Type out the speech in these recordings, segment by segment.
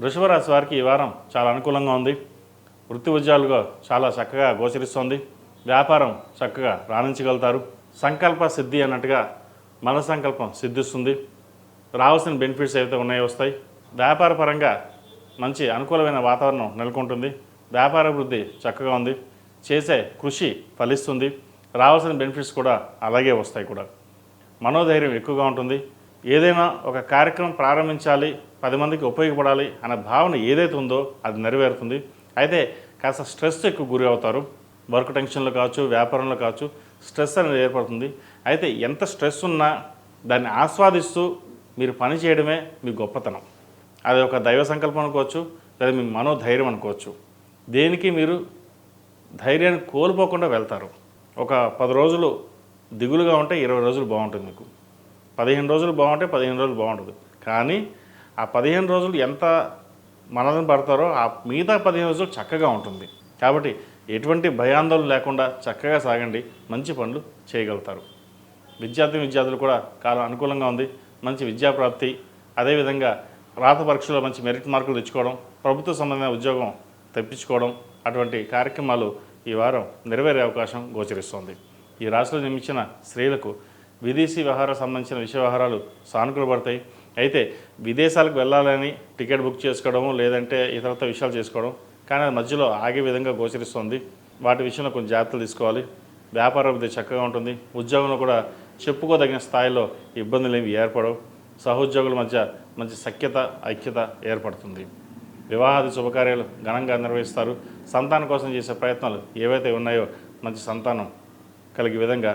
వృషభరాశి వారికి ఈ వారం చాలా అనుకూలంగా ఉంది. వృత్తి ఉద్యోగాలుగా చాలా చక్కగా గోచరిస్తోంది. వ్యాపారం చక్కగా రాణించగలుగుతారు. సంకల్ప సిద్ధి అన్నట్టుగా మన సంకల్పం సిద్ధిస్తుంది. రావాల్సిన బెనిఫిట్స్ ఏవైతే ఉన్నాయో వస్తాయి. వ్యాపార పరంగా మంచి అనుకూలమైన వాతావరణం నెలకొంటుంది. వ్యాపార అభివృద్ధి చక్కగా ఉంది. చేసే కృషి ఫలిస్తుంది. రావాల్సిన బెనిఫిట్స్ కూడా అలాగే వస్తాయి కూడా. మనోధైర్యం ఎక్కువగా ఉంటుంది. ఏదైనా ఒక కార్యక్రమం ప్రారంభించాలి పది మందికి ఉపయోగపడాలి అనే భావన ఏదైతే ఉందో అది నెరవేరుతుంది. అయితే కాస్త స్ట్రెస్ ఎక్కువ గురి అవుతారు. వర్క్ టెన్షన్లో కావచ్చు వ్యాపారంలో కావచ్చు స్ట్రెస్ అనేది ఏర్పడుతుంది. అయితే ఎంత స్ట్రెస్ ఉన్నా దాన్ని ఆస్వాదిస్తూ మీరు పని చేయడమే మీ గొప్పతనం. అది ఒక దైవ సంకల్పం అనుకోవచ్చు లేదా మీ మనోధైర్యం అనుకోవచ్చు. దేనికి మీరు ధైర్యాన్ని కోల్పోకుండా వెళ్తారు. ఒక పది రోజులు దిగులుగా ఉంటే ఇరవై రోజులు బాగుంటుంది మీకు. పదిహేను రోజులు బాగుంటే పదిహేను రోజులు బాగుంటుంది. కానీ ఆ పదిహేను రోజులు ఎంత మనల్ని పడతారో ఆ మిగతా పదిహేను రోజులు చక్కగా ఉంటుంది. కాబట్టి ఎటువంటి భయాందోళన లేకుండా చక్కగా సాగండి. మంచి పనులు చేయగలుగుతారు. విద్యార్థి విద్యార్థులు కూడా కాలం అనుకూలంగా ఉంది. మంచి విద్యాప్రాప్తి అదేవిధంగా రాత పరీక్షలో మంచి మెరిట్ మార్కులు తెచ్చుకోవడం ప్రభుత్వ సంబంధమైన ఉద్యోగం తెప్పించుకోవడం అటువంటి కార్యక్రమాలు ఈ వారం నెరవేరే అవకాశం గోచరిస్తోంది. ఈ రాశిలో నిర్మించిన స్త్రీలకు విదేశీ వ్యవహారాలకు సంబంధించిన విషయ వ్యవహారాలు సానుకూలపడతాయి అయితే విదేశాలకు వెళ్ళాలని టికెట్ బుక్ చేసుకోవడము లేదంటే ఇతరత విషయాలు చేసుకోవడం కానీ అది మధ్యలో ఆగే విధంగా గోచరిస్తుంది. వాటి విషయంలో కొంచెం జాగ్రత్తలు తీసుకోవాలి. వ్యాపార అభివృద్ధి చక్కగా ఉంటుంది. ఉద్యోగంలో కూడా చెప్పుకోదగిన స్థాయిలో ఇబ్బందులు ఏవి ఏర్పడవు. సహోద్యోగుల మధ్య మంచి సఖ్యత ఐక్యత ఏర్పడుతుంది. వివాహాది శుభకార్యాలు ఘనంగా నిర్వహిస్తారు. సంతానం కోసం చేసే ప్రయత్నాలు ఏవైతే ఉన్నాయో మంచి సంతానం కలిగే విధంగా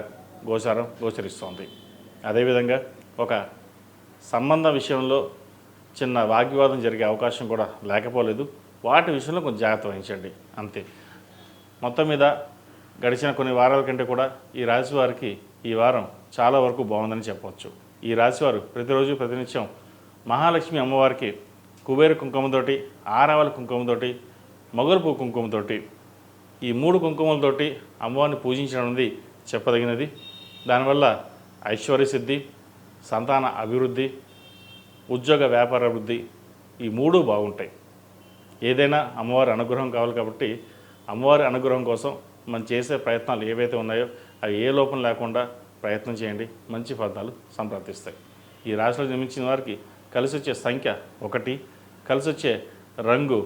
గోచారం గోచరిస్తోంది. అదేవిధంగా ఒక సంబంధ విషయంలో చిన్న వాగ్వివాదం జరిగే అవకాశం కూడా లేకపోలేదు. వాటి విషయంలో కొంచెం జాగ్రత్త వహించండి. అంతే. మొత్తం మీద గడిచిన కొన్ని వారాల కంటే కూడా ఈ రాశి వారికి ఈ వారం చాలా వరకు బాగుందని చెప్పవచ్చు. ఈ రాశివారు ప్రతిరోజు ప్రతినిత్యం మహాలక్ష్మి అమ్మవారికి కుబేర కుంకుమతోటి ఆరావల కుంకుమతోటి మొగలుపు కుంకుమతోటి ఈ మూడు కుంకుమలతోటి అమ్మవారిని పూజించడం అనేది చెప్పదగినది. దానివల్ల ఐశ్వర్య సిద్ధి సంతాన అభివృద్ధి ఉద్యోగ వ్యాపార వృద్ధి ఈ మూడు బాగుంటాయి. ఏదైనా అమ్మవారి అనుగ్రహం కావాలి కాబట్టి అమ్మవారి అనుగ్రహం కోసం మనం చేసే ప్రయత్నాలు ఏవైతే ఉన్నాయో అవి ఏ లోపం లేకుండా ప్రయత్నం చేయండి. మంచి ఫలితాలు సంప్రాప్తిస్తాయి. ఈ రాశిలో జన్మించిన వారికి కలిసి వచ్చే సంఖ్య ఒకటి. కలిసి వచ్చే రంగు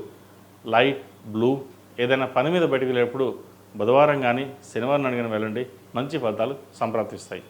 లైట్ బ్లూ ఏదైనా పని మీద బయటకు వెళ్ళేటప్పుడు బుధవారం కానీ శనివారం అడిగిన వెళ్ళండి. మంచి ఫలితాలు సంప్రాప్తిస్తాయి.